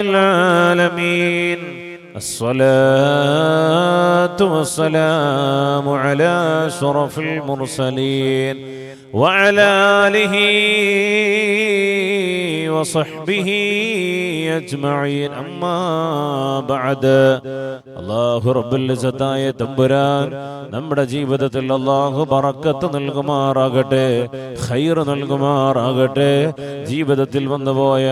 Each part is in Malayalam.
العالمين الصلاة والسلام على أشرف المرسلين وعلى آله وصحبه أجمعين أما بعد അള്ളാഹു റബ്ബുല്ലതായ തമ്പുരാൻ നമ്മുടെ ജീവിതത്തിൽ അള്ളാഹു പറക്കത്ത് നൽകുമാറാകട്ടെ ഖൈർ നൽകുമാറാകട്ടെ ജീവിതത്തിൽ വന്നുപോയ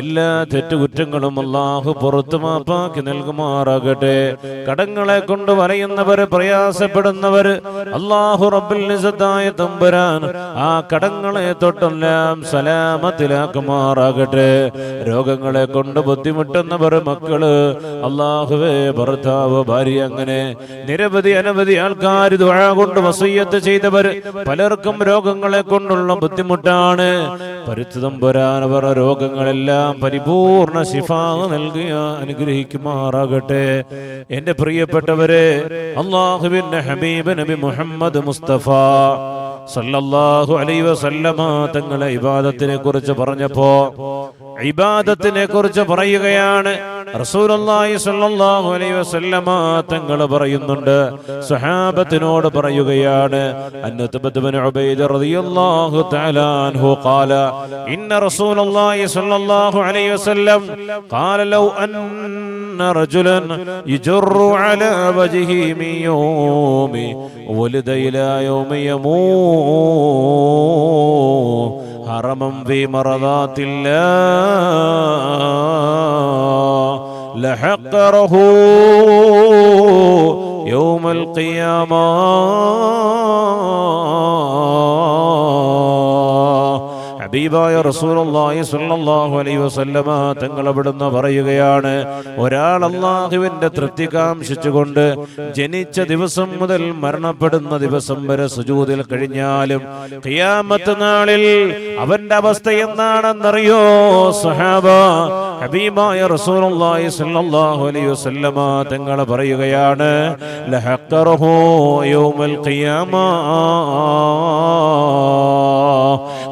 എല്ലാ തെറ്റുകുറ്റങ്ങളും അള്ളാഹു പുറത്തു മാപ്പാക്കി നൽകുമാറാകട്ടെ കടങ്ങളെ കൊണ്ട് വലയുന്നവര് പ്രയാസപ്പെടുന്നവര് അള്ളാഹു റബ്ബുല്ലതായ തമ്പുരാൻ ആ കടങ്ങളെ തൊട്ടെല്ലാം സലാമത്തിലാക്കുമാറാകട്ടെ രോഗങ്ങളെ കൊണ്ട് ബുദ്ധിമുട്ടുന്നവർ മക്കൾ. അള്ളാഹുവേ ഭർത്താവ് ഭാര്യ അങ്ങനെ നിരവധി അനവധി ആൾക്കാർ ദുആ കൊണ്ട് വസയ്യത്ത് ചെയ്തവർ പലർക്കും രോഗങ്ങളെ കൊണ്ടുള്ള ബുദ്ധിമുട്ടാണ്. പരിസ്ഥിതം പുരാനവർ രോഗങ്ങളെല്ലാം പരിപൂർണ ശിഫാ നൽകിയ അനുഗ്രഹിക്കുമാറാകട്ടെ എന്റെ പ്രിയപ്പെട്ടവരെ അള്ളാഹുവിന്റെ ഹബീബ് നബി മുഹമ്മദ് മുസ്തഫ സല്ലല്ലാഹു അലൈഹി വസല്ലമ തങ്ങളെ ഇബാദത്തിനെ കുറിച്ച് പറഞ്ഞപ്പോ ഇബാദത്തിനെ കുറിച്ച് പറയുകയാണ്. റസൂലുള്ളാഹി സ്വല്ലല്ലാഹു അലൈഹി വസല്ലമ തങ്ങൾ പറയുന്നുണ്ട്. സ്വഹാബത്തിനോട് പറയുകയാണ്. അന്നതബത്ത് ബിൻ ഉബൈദ് റളിയല്ലാഹു തആല അൻഹു ഖാല ഇന്ന റസൂലുള്ളാഹി അലൈഹി വസല്ലം ഖാല ലൗ അലാ ولد إلى يوم يموت. حرما في مرضات الله. لحقره يوم القيامة. ഹബീബായ റസൂലുള്ളാഹി സ്വല്ലല്ലാഹു അലൈഹി വസല്ലമ തങ്ങൾ അവിടുന്ന് പറയുകയാണ് ഒരാൾ അള്ളാഹുവിന്റെ തൃപ്തി കാംക്ഷിച്ചുകൊണ്ട് ജനിച്ച ദിവസം മുതൽ മരണപ്പെടുന്ന ദിവസം വരെ സുജൂതിൽ കഴിഞ്ഞാലും കിയാമത്ത് നാളിൽ അവന്റെ അവസ്ഥ എന്താണെന്നറിയോ? സഹാബ ഹബീബായ റസൂലുള്ളാഹി സ്വല്ലല്ലാഹു അലൈഹി വസല്ലമ തങ്ങൾ പറയുകയാണ് ലഹഖറഹു യൗമൽ ഖിയാമ.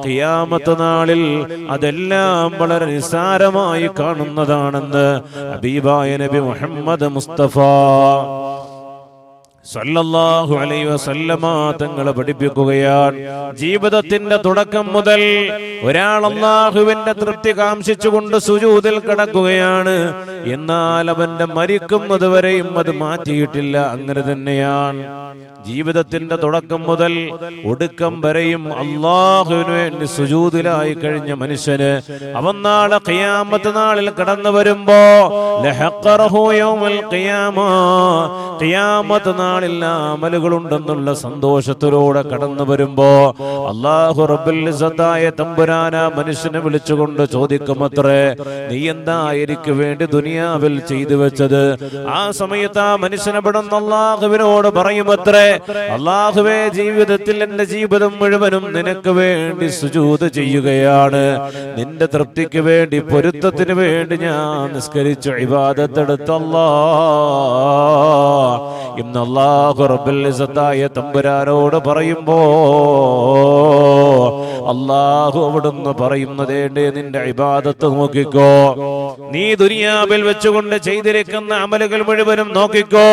ഖിയാമത്ത് നാളിൽ അതെല്ലാം വളരെ നിസ്സാരമായി കാണുന്നതാണെന്ന് ഹബീബായ നബി മുഹമ്മദ് മുസ്തഫ സല്ലല്ലാഹു അലൈഹി വസല്ലമ തങ്ങളെ പഠിപ്പിക്കുകയാണ്. ജീവിതത്തിന്റെ തുടക്കം മുതൽ ഒരാൾ അള്ളാഹുവിന്റെ തൃപ്തി കാംക്ഷിച്ചുകൊണ്ട് സുജൂതിൽ കിടക്കുകയാണ്. എന്നാൽ അവന്റെ മരിക്കുന്നത് വരെയും അത് മാറ്റിയിട്ടില്ല. അങ്ങനെ തന്നെയാണ്. ജീവിതത്തിന്റെ തുടക്കം മുതൽ ഒടുക്കം വരെയും അള്ളാഹുവിന് വേണ്ടി സുജൂതിലായി കഴിഞ്ഞ മനുഷ്യന് അവൻ നാളെ ഖിയാമത്ത് നാളിൽ കടന്നു വരുമ്പോ ഖിയാമത്ത് നാളിൽ അമലുകളുണ്ടെന്നുള്ള സന്തോഷത്തിലൂടെ കടന്നു വരുമ്പോ അള്ളാഹു സദായ തമ്പുരാന മനുഷ്യനെ വിളിച്ചുകൊണ്ട് ചോദിക്കുമത്രേ നീ എന്താ എനിക്ക് വേണ്ടി ദുനിയാവിൽ ചെയ്തു വെച്ചത്? ആ സമയത്ത് ആ മനുഷ്യനെ പെടുന്ന അള്ളാഹുവിനോട് പറയുമത്രേ അള്ളാഹുവേ ജീവിതത്തിൽ എന്റെ ജീവിതം മുഴുവനും നിനക്ക് വേണ്ടി സുജൂത് ചെയ്യുകയാണ്. നിന്റെ തൃപ്തിക്ക് വേണ്ടി പൊരുത്തത്തിന് വേണ്ടി ഞാൻ നിസ്കരിച്ചു ഇബാദത്തെടുത്തല്ലാ ഇന്ന് അള്ളാഹു റബ്ബുൽ തമ്പുരാനോട് പറയുമ്പോ അള്ളാഹു അവിടുന്ന് പറയുന്നതേണ്ടേ നിന്റെ ഇബാദത്ത് നോക്കിക്കോ. നീ ദുനിയാവിൽ വെച്ചുകൊണ്ട് ചെയ്തിരിക്കുന്ന അമലുകൾ മുഴുവനും നോക്കിക്കോ.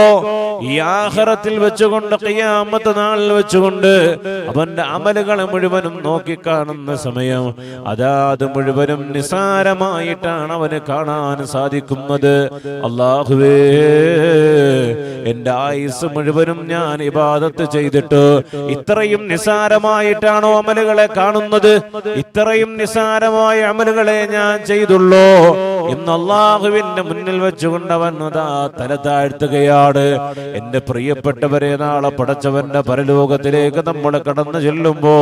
ഈ ആഹാരത്തിൽ വെച്ചുകൊണ്ട് കയ്യാമത്തെ നാളിൽ വെച്ചുകൊണ്ട് അവന്റെ അമലുകളെ മുഴുവനും നോക്കിക്കാണുന്ന സമയം അതാത് മുഴുവനും നിസാരമായിട്ടാണ് അവന് കാണാൻ സാധിക്കുന്നത്. അള്ളാഹുവേ എന്റെ ആയുസ് മുഴുവനും ഞാൻ ഇബാദത്ത് ചെയ്തിട്ട് ഇത്രയും നിസാരമായിട്ടാണോ അമലുകളെ കാണുന്നത്? ഇത്രയും നിസാരമായ അമലുകളെ ഞാൻ ചെയ്തുള്ളൂ. ഇന്ന് അള്ളാഹുവിന്റെ മുന്നിൽ വെച്ചുകൊണ്ട് അവൻ തല താഴ്ത്തുകയാണ്. എന്റെ പ്രിയപ്പെട്ടവരെ നാളെ പടച്ചവന്റെ പരലോകത്തിലേക്ക് നമ്മൾ കടന്നു ചെല്ലുമ്പോ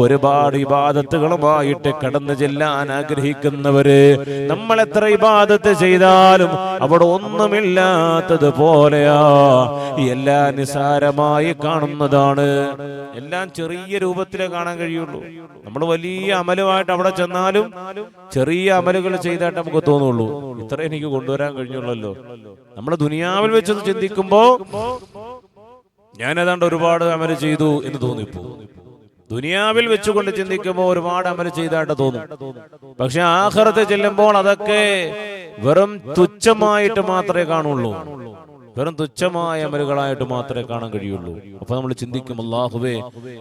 ഒരുപാട് ഇബാദത്തുകളുമായിട്ട് കടന്നു ചെല്ലാൻ ആഗ്രഹിക്കുന്നവര് നമ്മൾ എത്ര ഇബാദത്ത് ചെയ്താലും അവിടെ ഒന്നുമില്ലാത്തത് പോലെയാ. എല്ലാം നിസാരമായി കാണുന്നതാണ്. എല്ലാം ചെറിയ രൂപത്തിലേ കാണാൻ കഴിയുള്ളൂ. നമ്മൾ വലിയ അമലുമായിട്ട് അവിടെ ചെന്നാലും ചെറിയ അമലുകൾ ചെയ്തായിട്ട് നമുക്ക് തോന്നുള്ളൂ. ഇത്ര എനിക്ക് കൊണ്ടുവരാൻ കഴിഞ്ഞുള്ളല്ലോ. നമ്മൾ ദുനിയാവിൽ വെച്ച് ചിന്തിക്കുമ്പോ ഞാൻ ഏതാണ്ട് ഒരുപാട് അമൽ ചെയ്തു എന്ന് തോന്നിപ്പോ. ദുനിയാവിൽ വെച്ചുകൊണ്ട് ചിന്തിക്കുമ്പോൾ ഒരുപാട് അമൽ ചെയ്തായിട്ട് തോന്നും. പക്ഷെ ആഹ്റത്തെ ചെല്ലുമ്പോൾ അതൊക്കെ വെറും തുച്ഛമായിട്ട് മാത്രമേ കാണുള്ളൂ. വെറും തുച്ഛമായ അമലുകളായിട്ട് മാത്രമേ കാണാൻ കഴിയുള്ളൂ. അപ്പൊ നമ്മൾ ചിന്തിക്കും അള്ളാഹുവേ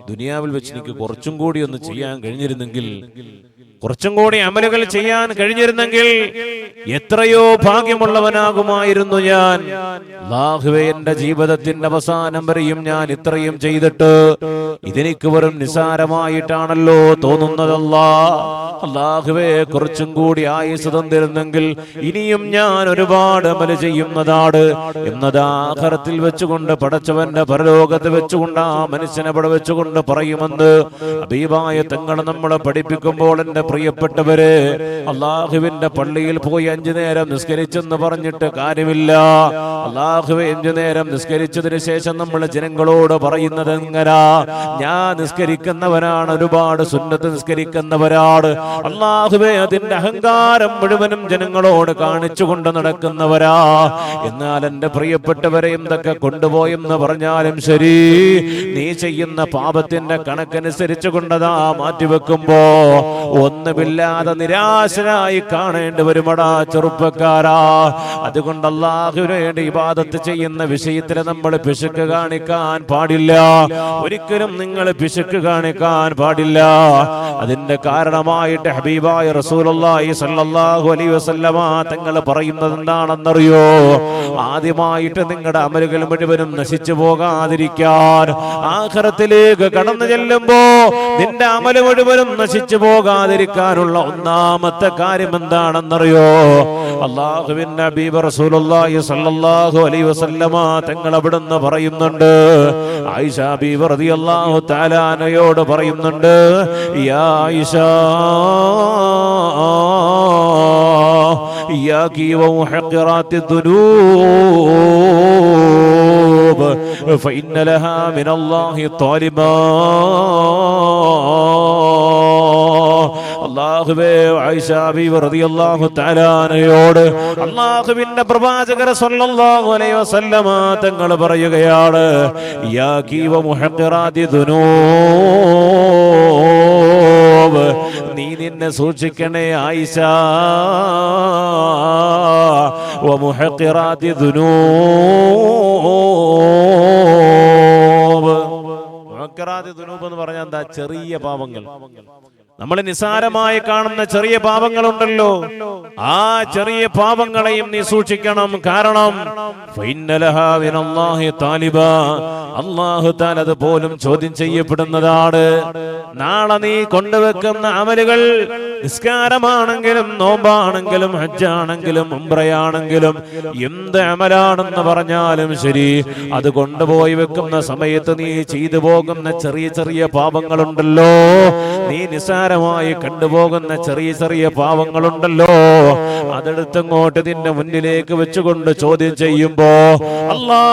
ദുനിയാവിൽ വെച്ച് എനിക്ക് കുറച്ചും കൂടി ഒന്ന് ചെയ്യാൻ കഴിഞ്ഞിരുന്നെങ്കിൽ കുറച്ചും കൂടി അമലുകൾ ചെയ്യാൻ കഴിഞ്ഞിരുന്നെങ്കിൽ എത്രയോ ഭാഗ്യമുള്ളവനാകുമായിരുന്നു ഞാൻ. അല്ലാഹുവേ എന്റെ ജീവിതത്തിന്റെ അവസാനം വരെയും ഞാൻ ഇത്രയും ചെയ്തിട്ട് ഇതെനിക്ക് വെറും നിസാരമായിട്ടാണല്ലോ തോന്നുന്നതല്ല. അല്ലാഹുവേ കുറച്ചും കൂടി ആയുസ് തന്നിരുന്നെങ്കിൽ ഇനിയും ഞാൻ ഒരുപാട് അമൽ ചെയ്യുന്നതാണ്. എന്നത് ആഹാരത്തിൽ വെച്ചുകൊണ്ട് പടച്ചവന്റെ പരലോകത്ത് വെച്ചുകൊണ്ട് ആ മനുഷ്യനെ പട വെച്ചുകൊണ്ട് പറയുമെന്ന് അബീബായ തങ്ങൾ നമ്മളെ പഠിപ്പിക്കുമ്പോൾ എന്റെ പ്രിയപ്പെട്ടവര് അള്ളാഹുവിന്റെ പള്ളിയിൽ പോയി അഞ്ചു നേരം നിസ്കരിച്ചെന്ന് പറഞ്ഞിട്ട് കാര്യമില്ല. അള്ളാഹുവെ അഞ്ചു നേരം നിസ്കരിച്ചതിന് ശേഷം നമ്മൾ ജനങ്ങളോട് പറയുന്നത് എങ്ങനാ? ഞാൻ നിസ്കരിക്കുന്നവനാണ് ഒരുപാട് സുന്നത്ത് നിസ്കരിക്കുന്നവരാണ്. അള്ളാഹുവെ അതിന്റെ അഹങ്കാരം മുഴുവനും ജനങ്ങളോട് കാണിച്ചുകൊണ്ട് നടക്കുന്നവരാ. എന്നാൽ എന്റെ പ്രിയപ്പെട്ടവരെ എന്തൊക്കെ കൊണ്ടുപോയെന്ന് പറഞ്ഞാലും ശരി നീ ചെയ്യുന്ന പാപത്തിന്റെ കണക്കനുസരിച്ച് കൊണ്ടതാ മാറ്റിവെക്കുമ്പോ ഒന്നുമില്ലാതെ നിരാശനായി കാണേണ്ടി വരുമടാ ചെറുപ്പക്കാരാ. അതുകൊണ്ട് അള്ളാഹുവിന് വേണ്ടി ഇബാദത്ത് ചെയ്യുന്ന വിഷയത്തിൽ നമ്മൾ പിശുക്ക് കാണിക്കാൻ പാടില്ല. ഒരിക്കലും നിങ്ങൾ പിശുക്ക് കാണിക്കാൻ പാടില്ല. അതിന്റെ കാരണമായിട്ട് ഹബീബായ റസൂലുള്ളാഹി സ്വല്ലല്ലാഹു അലൈഹി വസല്ലമ തങ്ങൾ പറയുന്നത് എന്താണെന്നറിയോ? ആദ്യമായിട്ട് നിങ്ങളുടെ അമലുകൾ മുഴുവനും നശിച്ചു പോകാതിരിക്കാൻ ആഖിറത്തിലേക്ക് കടന്നു ചെല്ലുമ്പോ നിന്റെ അമൽ മുഴുവനും നശിച്ചു പോകാതിരിക്കാനുള്ള ഒന്നാമത്തെ കാര്യം എന്താണെന്നറിയോ? അള്ളാഹുവിന്റെ ഹബീബ് റസൂലുള്ളാഹി സ്വല്ലല്ലാഹു അലൈഹി വസല്ലമ തങ്ങൾ അവിടുന്ന് പറയുന്നുണ്ട് ആയിഷ ബീബി റളിയല്ലാഹു തആലാനയോട് പറയുന്നുണ്ട് യാ ആയിഷ ഇയാക്കി ومحقرات الذنوب فإن لها من الله طالبا അള്ളാഹുബേ അള്ളാഹുവിന്റെ പ്രവാചകര സല്ലല്ലാഹു അലൈഹി വസല്ലമ തങ്ങൾ പറയുകയാണ് യാ മുഹഖിറാതി നീ നിന്നെ സൂക്ഷിക്കണേ ആയിഷ. വ മുഹഖിറാതി ദുനൂബ്. മുഹഖിറാതി എന്ന് പറഞ്ഞാൽ എന്താ? ചെറിയ പാപങ്ങൾ. നമ്മൾ നിസാരമായി കാണുന്ന ചെറിയ പാപങ്ങളുണ്ടല്ലോ. ആ ചെറിയ പാപങ്ങളെയും നീ സൂക്ഷിക്കണം. കാരണം അള്ളാഹു താൻ അത് പോലും ചോദ്യം ചെയ്യപ്പെടുന്നതാണ്. നാളെ നീ കൊണ്ടുവെക്കുന്ന അമലുകൾ നിസ്കാരമാണെങ്കിലും നോമ്പാണെങ്കിലും ഹജ്ജാണെങ്കിലും ഉംബ്രയാണെങ്കിലും എന്ത് അമലാണെന്ന് പറഞ്ഞാലും ശരി അത് കൊണ്ടുപോയി വെക്കുന്ന സമയത്ത് നീ ചെയ്തു പോകുന്ന ചെറിയ ചെറിയ പാപങ്ങളുണ്ടല്ലോ. നീ നിസ്സാരമായി കണ്ടുപോകുന്ന ചെറിയ ചെറിയ പാവങ്ങളുണ്ടല്ലോ അതെടുത്തങ്ങോട്ട് നിന്റെ മുന്നിലേക്ക് വെച്ചുകൊണ്ട് ചോദ്യം ചെയ്യുമ്പോ അല്ലാ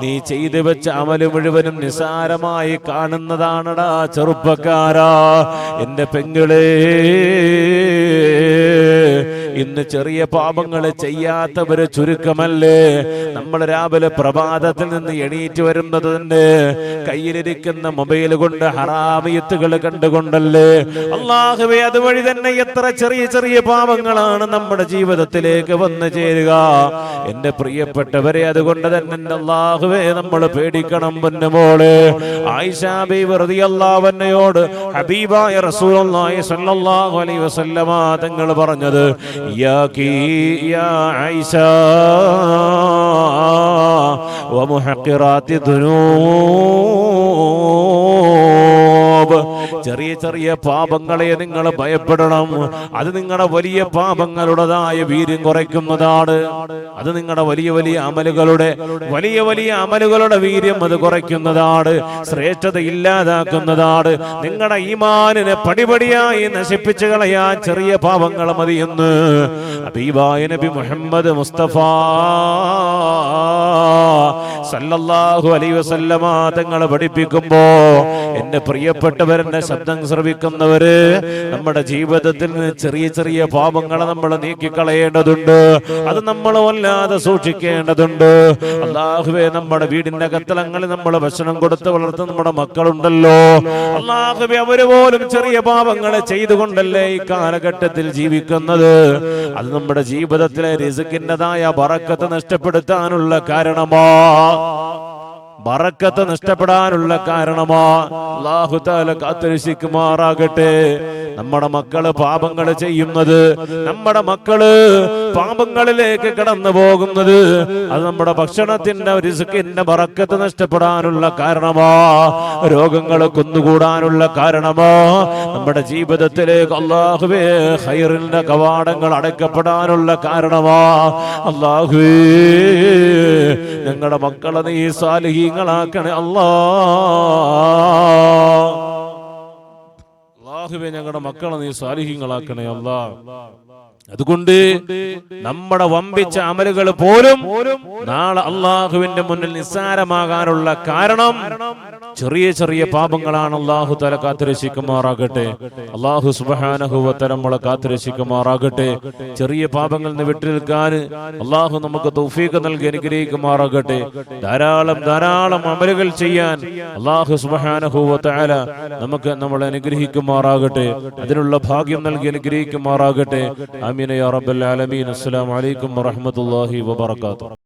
നീ ചെയ്തു വെച്ച അമൽ മുഴുവനും നിസാരമായി കാണുന്നതാണടാ ചെറുപ്പക്കാരാ. എന്റെ പെങ്ങളെ ഇന്ന് ചെറിയ പാപങ്ങൾ ചെയ്യാത്തവര് ചുരുക്കമല്ലേ? നമ്മൾ രാവിലെ പ്രഭാതത്തിൽ നിന്ന് എണീറ്റ് വരുന്നത് തന്നെ കയ്യിലിരിക്കുന്ന മൊബൈൽ കൊണ്ട് ഹറാമിയത്തുകൾ കണ്ടുകൊണ്ടല്ലേ? അള്ളാഹുവേ അതുവഴി തന്നെ എത്ര ചെറിയ ചെറിയ പാപങ്ങളാണ് നമ്മുടെ ജീവിതത്തിലേക്ക് വന്നു ചേരുക. എന്റെ പ്രിയപ്പെട്ടവരെ അതുകൊണ്ട് തന്നെ അള്ളാഹുവേ നമ്മൾ പേടിക്കണം പൊന്നുമോൾ ആയിഷാബി വെറുതെ അള്ളാവന്നയോട് ഹബീബായ വസല്ലമ തങ്ങൾ പറഞ്ഞത് യാകി യാ ആയിഷ വമുഹഖിറാത്തി ദുനൂബ് ചെറിയ ചെറിയ പാപങ്ങളെ നിങ്ങൾ ഭയപ്പെടണം. അത് നിങ്ങളുടെ വലിയ പാപങ്ങളുടേതായ വീര്യം കുറയ്ക്കുന്നതാണ്. അത് നിങ്ങളുടെ വലിയ വലിയ അമലുകളുടെ വലിയ വലിയ അമലുകളുടെ വീര്യം അത് കുറയ്ക്കുന്നതാണ്. ശ്രേഷ്ഠത ഇല്ലാതാക്കുന്നതാണ്. നിങ്ങളുടെ ഈമാനിനെ പടിപടിയായി നശിപ്പിച്ചു കളയാൻ ചെറിയ പാപങ്ങൾ മതിയെന്ന് ഹബീബായ നബി മുഹമ്മദ് മുസ്തഫ സല്ലല്ലാഹു അലൈഹി വസല്ലമ തങ്ങൾ പഠിപ്പിക്കുമ്പോ എന്റെ എന്റെ ശബ്ദം ശ്രവിക്കുന്നവര് നമ്മുടെ ജീവിതത്തിൽ ചെറിയ ചെറിയ പാപങ്ങളെ നമ്മൾ നീക്കിക്കളയേണ്ടതുണ്ട്. അത് നമ്മൾ വല്ലാതെ സൂക്ഷിക്കേണ്ടതുണ്ട്. അള്ളാഹുവെ നമ്മുടെ വീടിന്റെ കത്തലങ്ങളിൽ നമ്മൾ ഭക്ഷണം കൊടുത്ത് വളർത്തുന്ന നമ്മുടെ മക്കളുണ്ടല്ലോ. അള്ളാഹുവെ അവർ പോലും ചെറിയ പാപങ്ങളെ ചെയ്തുകൊണ്ടല്ലേ ഈ കാലഘട്ടത്തിൽ ജീവിക്കുന്നത്? അത് നമ്മുടെ ജീവിതത്തിലെ റിസുക്കിന്റെതായ ബറക്കത്ത് നഷ്ടപ്പെടുത്താനുള്ള കാരണമാ. ബറക്കത്ത് നഷ്ടപ്പെടാനുള്ള കാരണമാ. അള്ളാഹുതാല കാത്തരിശിക്കുമാറാകട്ടെ നമ്മുടെ മക്കൾ പാപങ്ങൾ ചെയ്യുന്നത് നമ്മുടെ മക്കൾ പാപങ്ങളിലേക്ക് കടന്നു പോകുന്നത് അത് നമ്മുടെ ഭക്ഷണത്തിന്റെ റിസുക്കിന്റെ ബറക്കത്ത് നഷ്ടപ്പെടാനുള്ള കാരണമാ. രോഗങ്ങൾ കൊന്നുകൂടാനുള്ള കാരണമാ. നമ്മുടെ ജീവിതത്തിലേക്ക് അള്ളാഹുവേ ഹൈറിന്റെ കവാടങ്ങൾ അടയ്ക്കപ്പെടാനുള്ള കാരണമാ. അള്ളാഹുവേ ഞങ്ങളുടെ മക്കളെ നീ സാലിഹീങ്ങളാക്കണേ. അള്ളാഹുവേ ഞങ്ങളുടെ മക്കളെ നീ സാലിഹീങ്ങളാക്കണേ. അല്ലാ. അതുകൊണ്ട് നമ്മുടെ വമ്പിച്ച അമലുകൾ പോലും നാളെ അള്ളാഹുവിന്റെ മുന്നിൽ നിസ്സാരമാകാനുള്ള കാരണം ചെറിയ ചെറിയ പാപങ്ങളാണ് അള്ളാഹു തല കാത്തുരക്ഷിക്കുമാറാകട്ടെ. അള്ളാഹു സുബാനഹുവത്തല നമ്മളെ കാത്തുരക്ഷിക്കുമാറാകട്ടെ. ചെറിയ പാപങ്ങളിൽ നിന്ന് വിട്ടു നിൽക്കാൻ അള്ളാഹു നമുക്ക് തൗഫീഖ് നൽകി അനുഗ്രഹിക്കുമാറാകട്ടെ. ധാരാളം ധാരാളം അമലുകൾ ചെയ്യാൻ അള്ളാഹു സുബാനഹുവത്തല നമുക്ക് നമ്മളെ അനുഗ്രഹിക്കുമാറാകട്ടെ. അതിനുള്ള ഭാഗ്യം നൽകി അനുഗ്രഹിക്കുമാറാകട്ടെ. അമീന യാ റബ്ബൽ ആലമീൻ. അസ്സലാമു അലൈക്കും വറഹ്മത്തുള്ളാഹി വബറകാതുഹു.